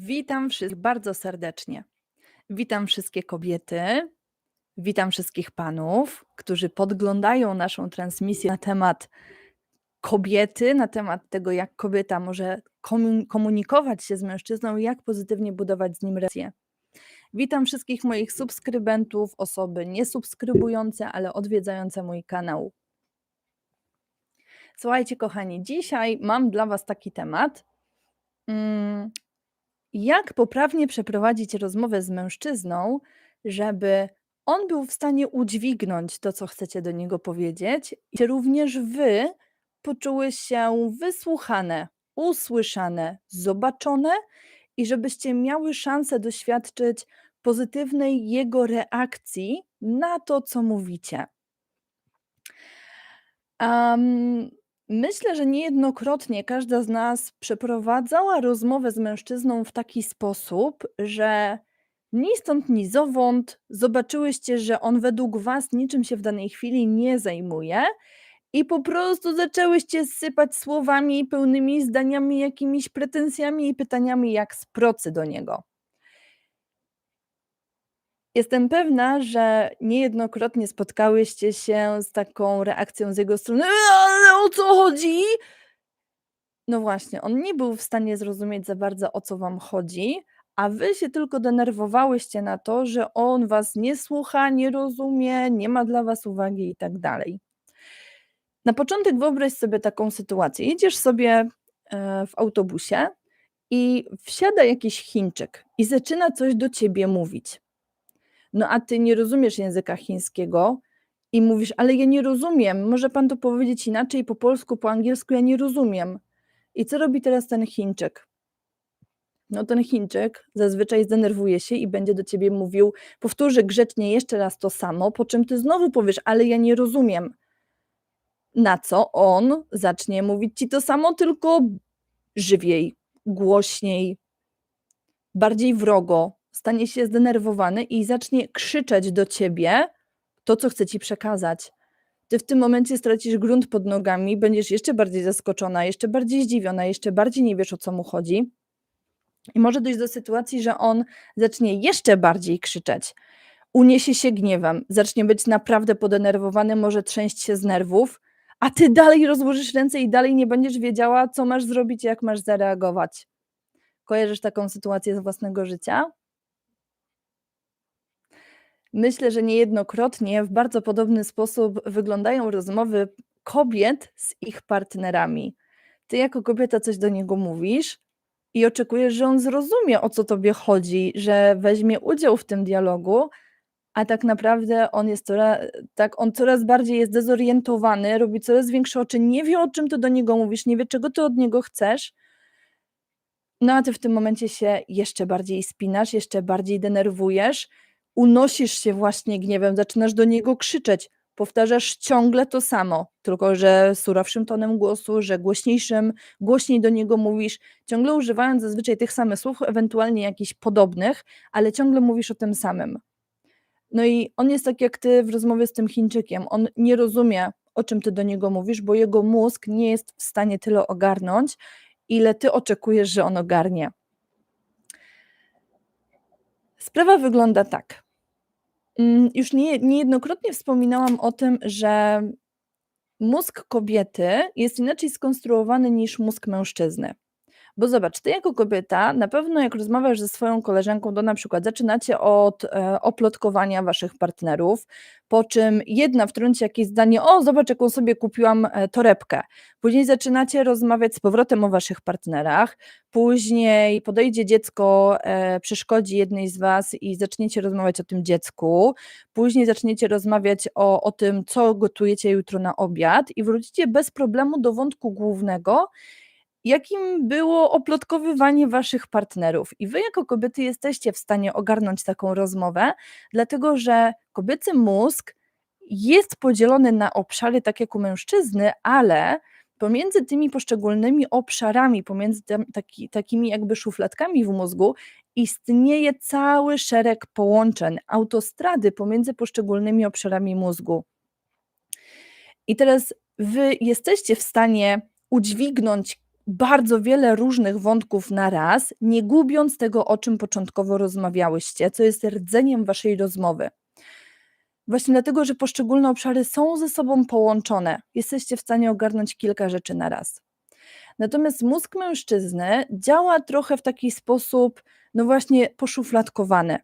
Witam wszystkich bardzo serdecznie. Witam wszystkie kobiety, witam wszystkich panów, którzy podglądają naszą transmisję na temat kobiety, na temat tego, jak kobieta może komu- komunikować się z mężczyzną i jak pozytywnie budować z nim relacje. Witam wszystkich moich subskrybentów, osoby niesubskrybujące, ale odwiedzające mój kanał. Słuchajcie, kochani, dzisiaj mam dla Was taki temat. Jak poprawnie przeprowadzić rozmowę z mężczyzną, żeby on był w stanie udźwignąć to, co chcecie do niego powiedzieć, i również wy poczuły się wysłuchane, usłyszane, zobaczone i żebyście miały szansę doświadczyć pozytywnej jego reakcji na to, co mówicie. Am, myślę, że niejednokrotnie każda z nas przeprowadzała rozmowę z mężczyzną w taki sposób, że ni stąd, ni zowąd zobaczyłyście, że on według was niczym się w danej chwili nie zajmuje i po prostu zaczęłyście sypać słowami pełnymi zdaniami, jakimiś pretensjami i pytaniami jak z procy do niego. Jestem pewna, że niejednokrotnie spotkałyście się z taką reakcją z jego strony: "Eee, ale o co chodzi?" No właśnie, on nie był w stanie zrozumieć za bardzo, o co wam chodzi, a wy się tylko denerwowałyście na to, że on was nie słucha, nie rozumie, nie ma dla was uwagi i tak dalej. Na początek wyobraź sobie taką sytuację. Jedziesz sobie, e, w autobusie i wsiada jakiś Chińczyk i zaczyna coś do ciebie mówić. No a ty nie rozumiesz języka chińskiego i mówisz: "Ale ja nie rozumiem, może pan to powiedzieć inaczej, po polsku, po angielsku, ja nie rozumiem". I co robi teraz ten Chińczyk? No ten Chińczyk zazwyczaj zdenerwuje się i będzie do ciebie mówił, powtórzy grzecznie jeszcze raz to samo, po czym ty znowu powiesz: "Ale ja nie rozumiem". Na co on zacznie mówić ci to samo, tylko żywiej, głośniej, bardziej wrogo, stanie się zdenerwowany i zacznie krzyczeć do ciebie to, co chce ci przekazać. Ty w tym momencie stracisz grunt pod nogami, będziesz jeszcze bardziej zaskoczona, jeszcze bardziej zdziwiona, jeszcze bardziej nie wiesz, o co mu chodzi. I może dojść do sytuacji, że on zacznie jeszcze bardziej krzyczeć, uniesie się gniewem, zacznie być naprawdę podenerwowany, może trzęść się z nerwów, a ty dalej rozłożysz ręce i dalej nie będziesz wiedziała, co masz zrobić, jak masz zareagować. Kojarzysz taką sytuację z własnego życia? Myślę, że niejednokrotnie w bardzo podobny sposób wyglądają rozmowy kobiet z ich partnerami. Ty jako kobieta coś do niego mówisz i oczekujesz, że on zrozumie, o co tobie chodzi, że weźmie udział w tym dialogu, a tak naprawdę on jest cora tak, on coraz bardziej jest dezorientowany, robi coraz większe oczy, nie wie, o czym ty do niego mówisz, nie wie, czego ty od niego chcesz. No, a ty w tym momencie się jeszcze bardziej spinasz, jeszcze bardziej denerwujesz, unosisz się właśnie gniewem, zaczynasz do niego krzyczeć, powtarzasz ciągle to samo, tylko że surowszym tonem głosu, że głośniejszym, głośniej do niego mówisz, ciągle używając zazwyczaj tych samych słów, ewentualnie jakichś podobnych, ale ciągle mówisz o tym samym. No i on jest tak jak ty w rozmowie z tym Chińczykiem. On nie rozumie, o czym ty do niego mówisz, bo jego mózg nie jest w stanie tyle ogarnąć, ile ty oczekujesz, że on ogarnie. Sprawa wygląda tak. Mm, już nie, niejednokrotnie wspominałam o tym, że mózg kobiety jest inaczej skonstruowany niż mózg mężczyzny. Bo zobacz, ty jako kobieta, na pewno jak rozmawiasz ze swoją koleżanką, to na przykład zaczynacie od e, oplotkowania waszych partnerów, po czym jedna wtrąci jakieś zdanie: O, zobacz, jaką sobie kupiłam e, torebkę. Później zaczynacie rozmawiać z powrotem o waszych partnerach, później podejdzie dziecko, e, przeszkodzi jednej z was i zaczniecie rozmawiać o tym dziecku, później zaczniecie rozmawiać o, o tym, co gotujecie jutro na obiad, i wrócicie bez problemu do wątku głównego jakim było oplotkowywanie waszych partnerów. I wy jako kobiety jesteście w stanie ogarnąć taką rozmowę, dlatego że kobiecy mózg jest podzielony na obszary tak jak u mężczyzny, ale pomiędzy tymi poszczególnymi obszarami, pomiędzy tam, taki, takimi jakby szufladkami w mózgu, istnieje cały szereg połączeń, autostrady pomiędzy poszczególnymi obszarami mózgu. I teraz wy jesteście w stanie udźwignąć bardzo wiele różnych wątków naraz, nie gubiąc tego, o czym początkowo rozmawiałyście, co jest rdzeniem waszej rozmowy. Właśnie dlatego, że poszczególne obszary są ze sobą połączone, jesteście w stanie ogarnąć kilka rzeczy naraz. Natomiast mózg mężczyzny działa trochę w taki sposób, no właśnie, poszufladkowany.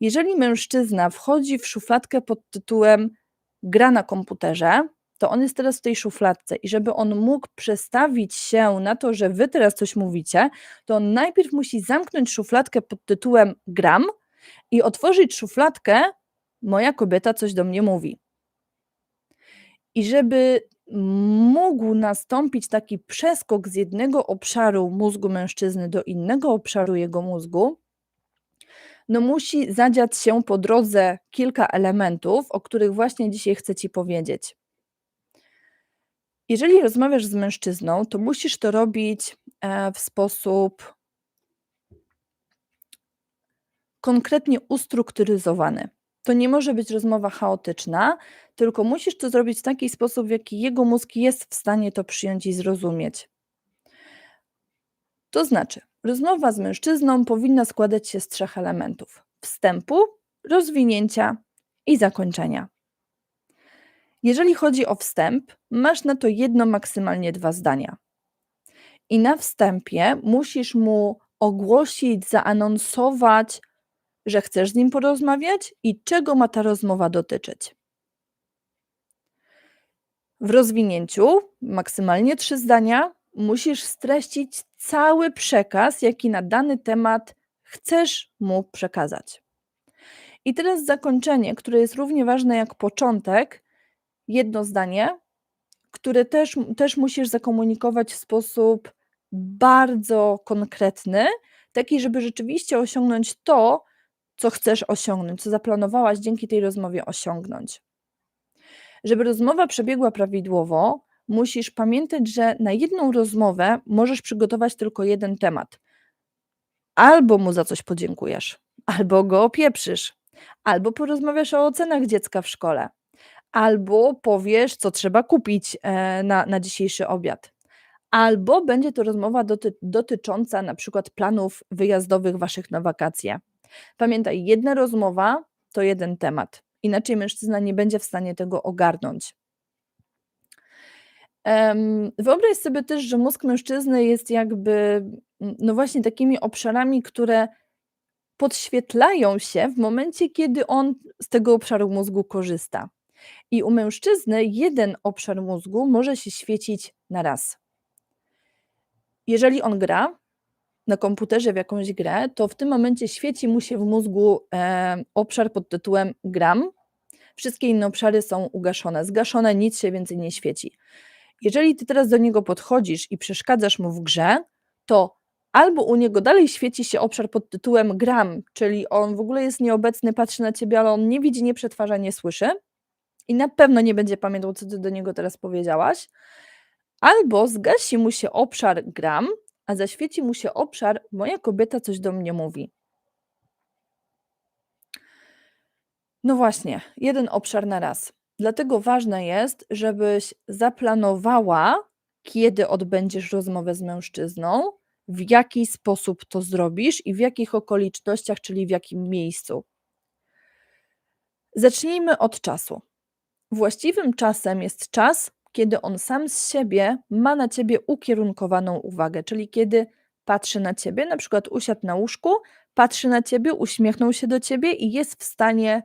Jeżeli mężczyzna wchodzi w szufladkę pod tytułem gra na komputerze, to on jest teraz w tej szufladce i żeby on mógł przestawić się na to, że wy teraz coś mówicie, to on najpierw musi zamknąć szufladkę pod tytułem gram i otworzyć szufladkę moja kobieta coś do mnie mówi. I żeby mógł nastąpić taki przeskok z jednego obszaru mózgu mężczyzny do innego obszaru jego mózgu, no musi zadziać się po drodze kilka elementów, o których właśnie dzisiaj chcę Ci powiedzieć. Jeżeli rozmawiasz z mężczyzną, to musisz to robić e, w sposób konkretnie ustrukturyzowany. To nie może być rozmowa chaotyczna, tylko musisz to zrobić w taki sposób, w jaki jego mózg jest w stanie to przyjąć i zrozumieć. To znaczy, rozmowa z mężczyzną powinna składać się z trzech elementów: wstępu, rozwinięcia i zakończenia. Jeżeli chodzi o wstęp, masz na to jedno, maksymalnie dwa zdania. I na wstępie musisz mu ogłosić, zaanonsować, że chcesz z nim porozmawiać i czego ma ta rozmowa dotyczyć. W rozwinięciu, maksymalnie trzy zdania, musisz streścić cały przekaz, jaki na dany temat chcesz mu przekazać. I teraz zakończenie, które jest równie ważne jak początek, jedno zdanie, które też, też musisz zakomunikować w sposób bardzo konkretny, taki, żeby rzeczywiście osiągnąć to, co chcesz osiągnąć, co zaplanowałaś dzięki tej rozmowie osiągnąć. Żeby rozmowa przebiegła prawidłowo, musisz pamiętać, że na jedną rozmowę możesz przygotować tylko jeden temat. Albo mu za coś podziękujesz, albo go opieprzysz, albo porozmawiasz o ocenach dziecka w szkole, albo powiesz, co trzeba kupić e, na, na dzisiejszy obiad. Albo będzie to rozmowa doty dotycząca na przykład planów wyjazdowych waszych na wakacje. Pamiętaj, jedna rozmowa to jeden temat. Inaczej mężczyzna nie będzie w stanie tego ogarnąć. Wyobraź sobie też, że mózg mężczyzny jest jakby, no właśnie takimi obszarami, które podświetlają się w momencie, kiedy on z tego obszaru mózgu korzysta. I u mężczyzny jeden obszar mózgu może się świecić na raz. Jeżeli on gra, na komputerze w jakąś grę, to w tym momencie świeci mu się w mózgu e, obszar pod tytułem gram. Wszystkie inne obszary są ugaszone, zgaszone, nic się więcej nie świeci. Jeżeli ty teraz do niego podchodzisz i przeszkadzasz mu w grze, to albo u niego dalej świeci się obszar pod tytułem gram, czyli on w ogóle jest nieobecny, patrzy na ciebie, ale on nie widzi, nie przetwarza, nie słyszy i na pewno nie będzie pamiętał, co ty do niego teraz powiedziałaś, albo zgasi mu się obszar gram, a zaświeci mu się obszar moja kobieta coś do mnie mówi. No właśnie, jeden obszar na raz. Dlatego ważne jest, żebyś zaplanowała, kiedy odbędziesz rozmowę z mężczyzną, w jaki sposób to zrobisz i w jakich okolicznościach, czyli w jakim miejscu. Zacznijmy od czasu. Właściwym czasem jest czas, kiedy on sam z siebie ma na ciebie ukierunkowaną uwagę, czyli kiedy patrzy na ciebie, na przykład usiadł na łóżku, patrzy na ciebie, uśmiechnął się do ciebie i jest w stanie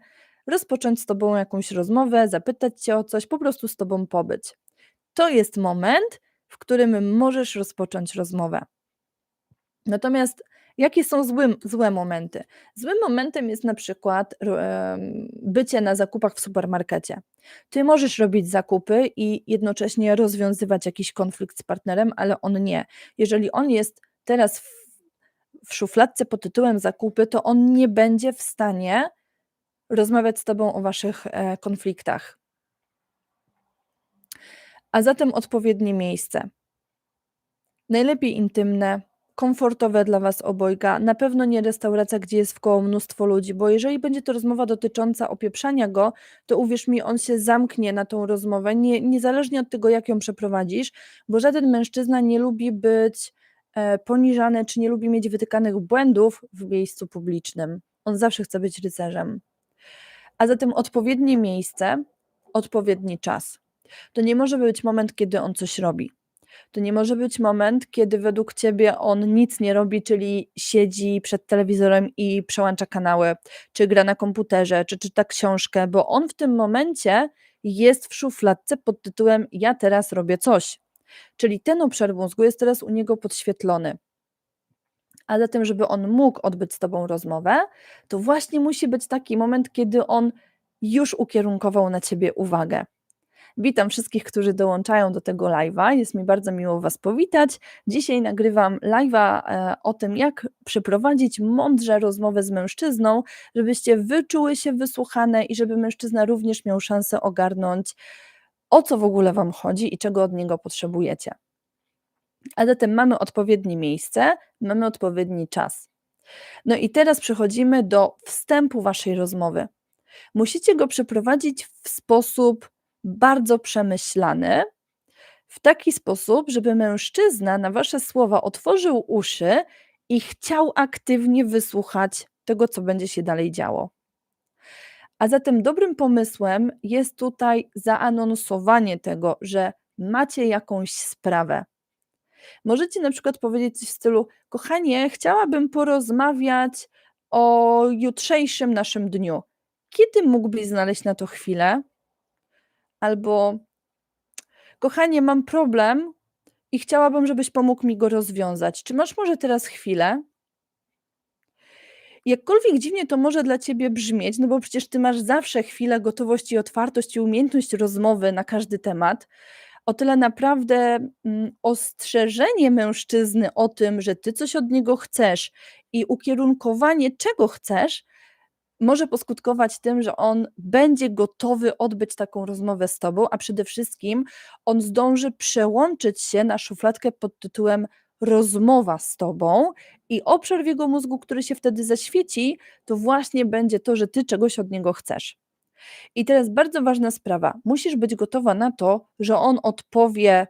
rozpocząć z tobą jakąś rozmowę, zapytać cię o coś, po prostu z tobą pobyć. To jest moment, w którym możesz rozpocząć rozmowę. Natomiast Jakie są złe, złe momenty? Złym momentem jest na przykład bycie na zakupach w supermarkecie. Ty możesz robić zakupy i jednocześnie rozwiązywać jakiś konflikt z partnerem, ale on nie. Jeżeli on jest teraz w, w szufladce pod tytułem zakupy, to on nie będzie w stanie rozmawiać z tobą o waszych e, konfliktach. A zatem odpowiednie miejsce. Najlepiej intymne, komfortowe dla was obojga. Na pewno nie restauracja, gdzie jest wkoło mnóstwo ludzi, bo jeżeli będzie to rozmowa dotycząca opieprzania go, to uwierz mi, on się zamknie na tą rozmowę, nie, niezależnie od tego, jak ją przeprowadzisz, bo żaden mężczyzna nie lubi być e, poniżany, czy nie lubi mieć wytykanych błędów w miejscu publicznym. On zawsze chce być rycerzem. A zatem odpowiednie miejsce, odpowiedni czas. To nie może być moment, kiedy on coś robi. To nie może być moment, kiedy według ciebie on nic nie robi, czyli siedzi przed telewizorem i przełącza kanały, czy gra na komputerze, czy czyta książkę, bo on w tym momencie jest w szufladce pod tytułem Ja teraz robię coś. Czyli ten obszar mózgu jest teraz u niego podświetlony. A zatem, żeby on mógł odbyć z tobą rozmowę, to właśnie musi być taki moment, kiedy on już ukierunkował na ciebie uwagę. Witam wszystkich, którzy dołączają do tego live'a. Jest mi bardzo miło Was powitać. Dzisiaj nagrywam live'a e, o tym, jak przeprowadzić mądrze rozmowę z mężczyzną, żebyście wyczuły się wysłuchane i żeby mężczyzna również miał szansę ogarnąć, o co w ogóle Wam chodzi i czego od niego potrzebujecie. A zatem mamy odpowiednie miejsce, mamy odpowiedni czas. No i teraz przechodzimy do wstępu Waszej rozmowy. Musicie go przeprowadzić w sposób bardzo przemyślany, w taki sposób, żeby mężczyzna na wasze słowa otworzył uszy i chciał aktywnie wysłuchać tego, co będzie się dalej działo. A zatem dobrym pomysłem jest tutaj zaanonsowanie tego, że macie jakąś sprawę. Możecie na przykład powiedzieć coś w stylu: Kochanie, chciałabym porozmawiać o jutrzejszym naszym dniu. Kiedy mógłbyś znaleźć na to chwilę? Albo kochanie, mam problem i chciałabym, żebyś pomógł mi go rozwiązać. Czy masz może teraz chwilę? Jakkolwiek dziwnie to może dla ciebie brzmieć, no bo przecież ty masz zawsze chwilę gotowość i otwartość i umiejętność rozmowy na każdy temat, o tyle naprawdę mm, ostrzeżenie mężczyzny o tym, że ty coś od niego chcesz i ukierunkowanie czego chcesz, może poskutkować tym, że on będzie gotowy odbyć taką rozmowę z tobą, a przede wszystkim on zdąży przełączyć się na szufladkę pod tytułem rozmowa z tobą i obszar w jego mózgu, który się wtedy zaświeci, to właśnie będzie to, że ty czegoś od niego chcesz. I teraz bardzo ważna sprawa. Musisz być gotowa na to, że on odpowie,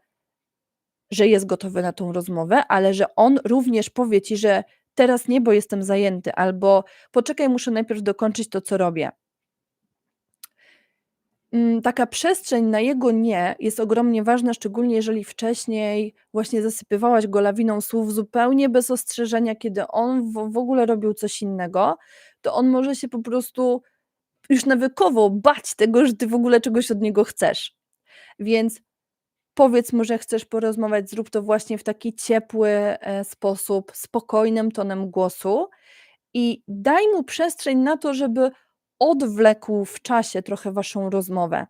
że jest gotowy na tą rozmowę, ale że on również powie ci, że teraz nie, bo jestem zajęty, albo poczekaj, muszę najpierw dokończyć to, co robię. Mm, taka przestrzeń na jego nie jest ogromnie ważna, szczególnie jeżeli wcześniej właśnie zasypywałaś go lawiną słów zupełnie bez ostrzeżenia, kiedy on w, w ogóle robił coś innego, to on może się po prostu już nawykowo bać tego, że ty w ogóle czegoś od niego chcesz. Więc powiedz mu, że chcesz porozmawiać, zrób to właśnie w taki ciepły e, sposób, spokojnym tonem głosu i daj mu przestrzeń na to, żeby odwlekł w czasie trochę waszą rozmowę.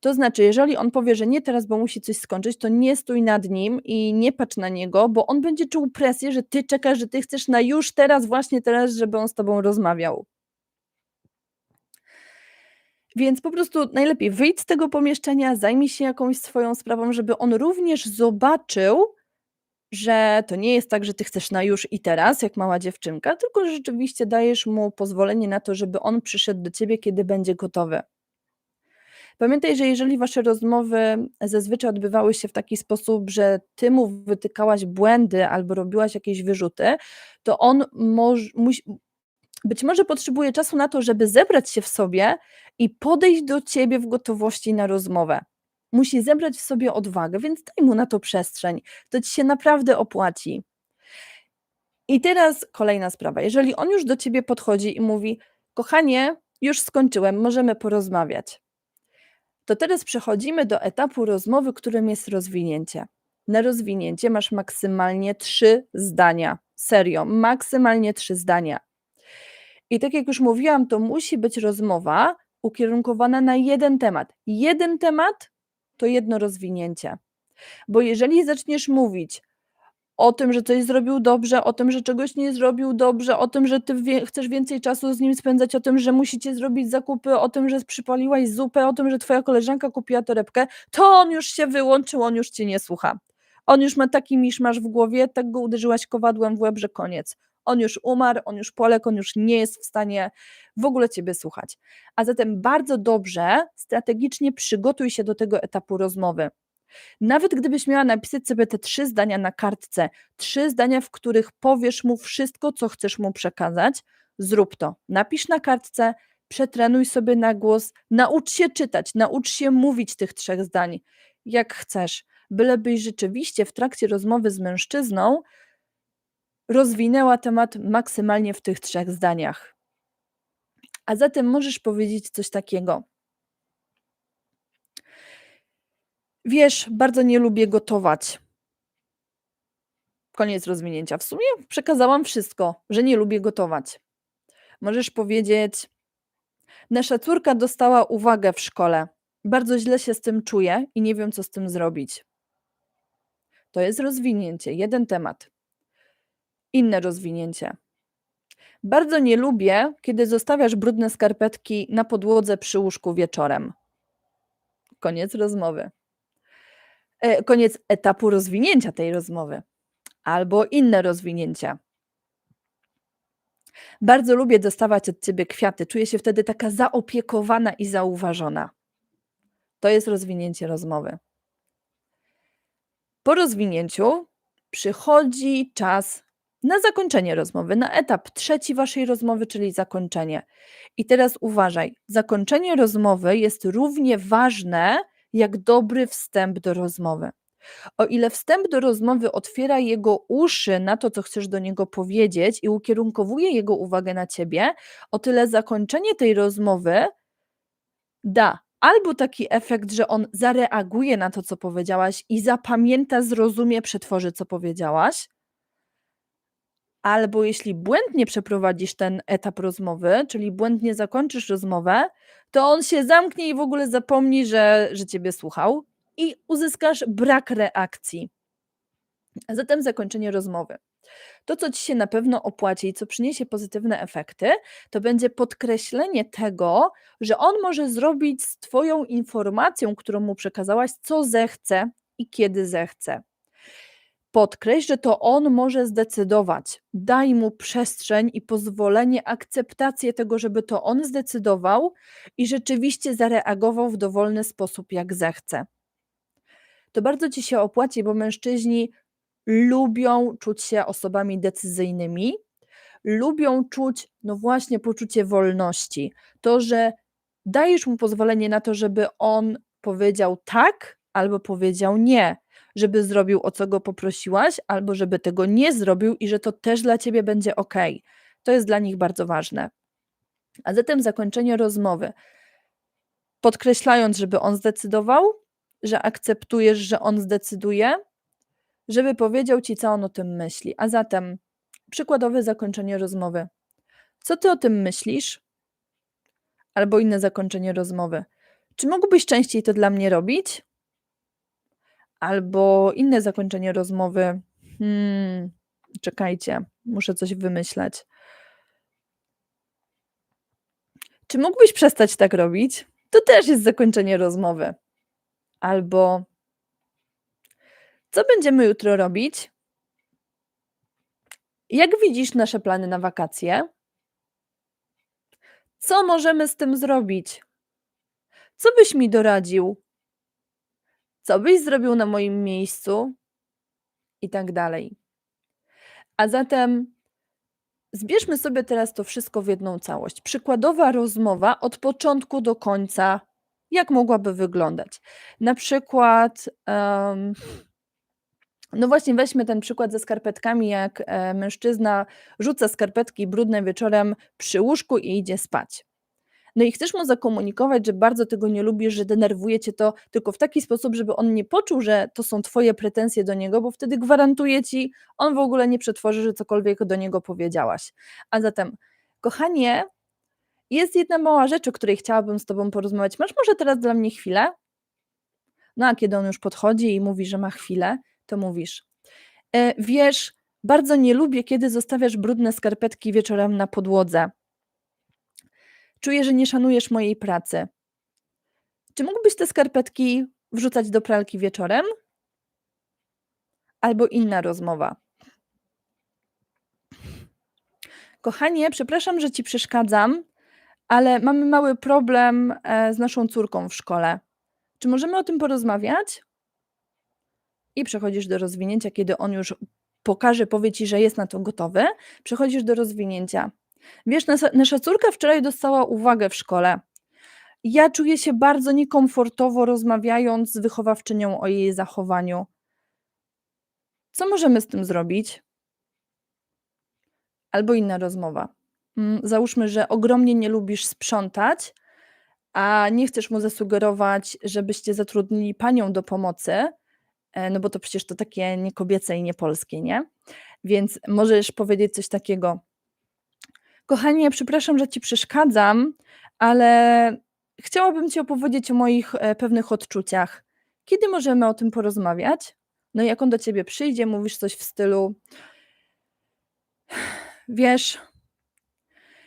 To znaczy, jeżeli on powie, że nie teraz, bo musi coś skończyć, to nie stój nad nim i nie patrz na niego, bo on będzie czuł presję, że ty czekasz, że ty chcesz na już teraz, właśnie teraz, żeby on z tobą rozmawiał. Więc po prostu najlepiej wyjdź z tego pomieszczenia, zajmij się jakąś swoją sprawą, żeby on również zobaczył, że to nie jest tak, że ty chcesz na już i teraz, jak mała dziewczynka, tylko że rzeczywiście dajesz mu pozwolenie na to, żeby on przyszedł do ciebie, kiedy będzie gotowy. Pamiętaj, że jeżeli wasze rozmowy zazwyczaj odbywały się w taki sposób, że ty mu wytykałaś błędy albo robiłaś jakieś wyrzuty, to on moż, być może potrzebuje czasu na to, żeby zebrać się w sobie i podejść do ciebie w gotowości na rozmowę. Musi zebrać w sobie odwagę, więc daj mu na to przestrzeń. To ci się naprawdę opłaci. I teraz kolejna sprawa. Jeżeli on już do ciebie podchodzi i mówi: Kochanie, już skończyłem, możemy porozmawiać. To teraz przechodzimy do etapu rozmowy, którym jest rozwinięcie. Na rozwinięcie masz maksymalnie trzy zdania. Serio, maksymalnie trzy zdania. I tak jak już mówiłam, to musi być rozmowa ukierunkowana na jeden temat. Jeden temat to jedno rozwinięcie. Bo jeżeli zaczniesz mówić o tym, że coś zrobił dobrze, o tym, że czegoś nie zrobił dobrze, o tym, że ty wie, chcesz więcej czasu z nim spędzać, o tym, że musicie zrobić zakupy, o tym, że przypaliłaś zupę, o tym, że twoja koleżanka kupiła torebkę, to on już się wyłączył, on już cię nie słucha. On już ma taki miszmasz w głowie, tak go uderzyłaś kowadłem w łeb, że koniec. On już umarł, on już poległ, on już nie jest w stanie w ogóle ciebie słuchać. A zatem bardzo dobrze strategicznie przygotuj się do tego etapu rozmowy. Nawet gdybyś miała napisać sobie te trzy zdania na kartce, trzy zdania, w których powiesz mu wszystko, co chcesz mu przekazać, zrób to. Napisz na kartce, przetrenuj sobie na głos, naucz się czytać, naucz się mówić tych trzech zdań, jak chcesz, bylebyś rzeczywiście w trakcie rozmowy z mężczyzną rozwinęła temat maksymalnie w tych trzech zdaniach. A zatem możesz powiedzieć coś takiego. Wiesz, bardzo nie lubię gotować. Koniec rozwinięcia. W sumie przekazałam wszystko, że nie lubię gotować. Możesz powiedzieć: Nasza córka dostała uwagę w szkole. Bardzo źle się z tym czuję i nie wiem, co z tym zrobić. To jest rozwinięcie, jeden temat. Inne rozwinięcie. Bardzo nie lubię, kiedy zostawiasz brudne skarpetki na podłodze przy łóżku wieczorem. Koniec rozmowy. E, koniec etapu rozwinięcia tej rozmowy. Albo inne rozwinięcia. Bardzo lubię dostawać od ciebie kwiaty. Czuję się wtedy taka zaopiekowana i zauważona. To jest rozwinięcie rozmowy. Po rozwinięciu przychodzi czas na zakończenie rozmowy, na etap trzeci waszej rozmowy, czyli zakończenie. I teraz uważaj, zakończenie rozmowy jest równie ważne jak dobry wstęp do rozmowy. O ile wstęp do rozmowy otwiera jego uszy na to, co chcesz do niego powiedzieć i ukierunkowuje jego uwagę na ciebie, o tyle zakończenie tej rozmowy da albo taki efekt, że on zareaguje na to, co powiedziałaś i zapamięta, zrozumie, przetworzy, co powiedziałaś, albo jeśli błędnie przeprowadzisz ten etap rozmowy, czyli błędnie zakończysz rozmowę, to on się zamknie i w ogóle zapomni, że, że ciebie słuchał i uzyskasz brak reakcji. Zatem zakończenie rozmowy. To, co ci się na pewno opłaci i co przyniesie pozytywne efekty, to będzie podkreślenie tego, że on może zrobić z Twoją informacją, którą mu przekazałaś, co zechce i kiedy zechce. Podkreśl, że to on może zdecydować. Daj mu przestrzeń i pozwolenie, akceptację tego, żeby to on zdecydował i rzeczywiście zareagował w dowolny sposób, jak zechce. To bardzo ci się opłaci, bo mężczyźni lubią czuć się osobami decyzyjnymi, lubią czuć, no właśnie, poczucie wolności. To, że dajesz mu pozwolenie na to, żeby on powiedział tak albo powiedział nie, żeby zrobił o co go poprosiłaś, albo żeby tego nie zrobił i że to też dla ciebie będzie ok. To jest dla nich bardzo ważne. A zatem zakończenie rozmowy. Podkreślając, żeby on zdecydował, że akceptujesz, że on zdecyduje, żeby powiedział ci, co on o tym myśli. A zatem przykładowe zakończenie rozmowy. Co ty o tym myślisz? Albo inne zakończenie rozmowy. Czy mógłbyś częściej to dla mnie robić? Albo inne zakończenie rozmowy. Hmm, czekajcie, muszę coś wymyśleć. Czy mógłbyś przestać tak robić? To też jest zakończenie rozmowy. Albo co będziemy jutro robić? Jak widzisz nasze plany na wakacje? Co możemy z tym zrobić? Co byś mi doradził? Co byś zrobił na moim miejscu? I tak dalej. A zatem zbierzmy sobie teraz to wszystko w jedną całość. Przykładowa rozmowa od początku do końca, jak mogłaby wyglądać? Na przykład, um, no właśnie, weźmy ten przykład ze skarpetkami, jak e, mężczyzna rzuca skarpetki brudne wieczorem przy łóżku i idzie spać. No i chcesz mu zakomunikować, że bardzo tego nie lubisz, że denerwuje cię to tylko w taki sposób, żeby on nie poczuł, że to są twoje pretensje do niego, bo wtedy gwarantuję ci, on w ogóle nie przetworzy, że cokolwiek do niego powiedziałaś. A zatem, kochanie, jest jedna mała rzecz, o której chciałabym z tobą porozmawiać. Masz może teraz dla mnie chwilę? No a kiedy on już podchodzi i mówi, że ma chwilę, to mówisz: e, Wiesz, bardzo nie lubię, kiedy zostawiasz brudne skarpetki wieczorem na podłodze. Czuję, że nie szanujesz mojej pracy. Czy mógłbyś te skarpetki wrzucać do pralki wieczorem? Albo inna rozmowa. Kochanie, przepraszam, że ci przeszkadzam, ale mamy mały problem, e, z naszą córką w szkole. Czy możemy o tym porozmawiać? I przechodzisz do rozwinięcia, kiedy on już pokaże, powie ci, że jest na to gotowy, przechodzisz do rozwinięcia. Wiesz, nasa nasza córka wczoraj dostała uwagę w szkole. Ja czuję się bardzo niekomfortowo rozmawiając z wychowawczynią o jej zachowaniu. Co możemy z tym zrobić? Albo inna rozmowa. Mm, załóżmy, że ogromnie nie lubisz sprzątać, a nie chcesz mu zasugerować, żebyście zatrudnili panią do pomocy, e, no bo to przecież to takie niekobiece i niepolskie, nie? Więc możesz powiedzieć coś takiego: „Kochanie, przepraszam, że ci przeszkadzam, ale chciałabym ci opowiedzieć o moich, e, pewnych odczuciach. Kiedy możemy o tym porozmawiać?” No i jak on do ciebie przyjdzie, mówisz coś w stylu „Wiesz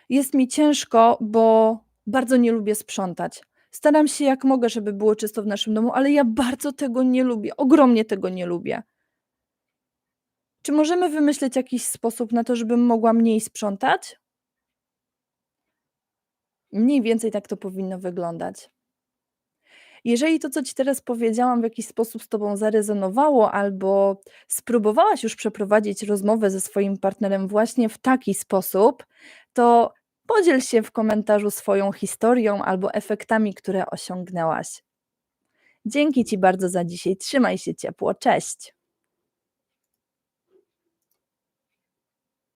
jest mi ciężko, bo bardzo nie lubię sprzątać. Staram się jak mogę, żeby było czysto w naszym domu, ale ja bardzo tego nie lubię, ogromnie tego nie lubię. Czy możemy wymyśleć jakiś sposób na to, żebym mogła mniej sprzątać?” Mniej więcej tak to powinno wyglądać. Jeżeli to, co ci teraz powiedziałam, w jakiś sposób z tobą zarezonowało, albo spróbowałaś już przeprowadzić rozmowę ze swoim partnerem właśnie w taki sposób, to podziel się w komentarzu swoją historią albo efektami, które osiągnęłaś. Dzięki ci bardzo za dzisiaj. Trzymaj się ciepło. Cześć.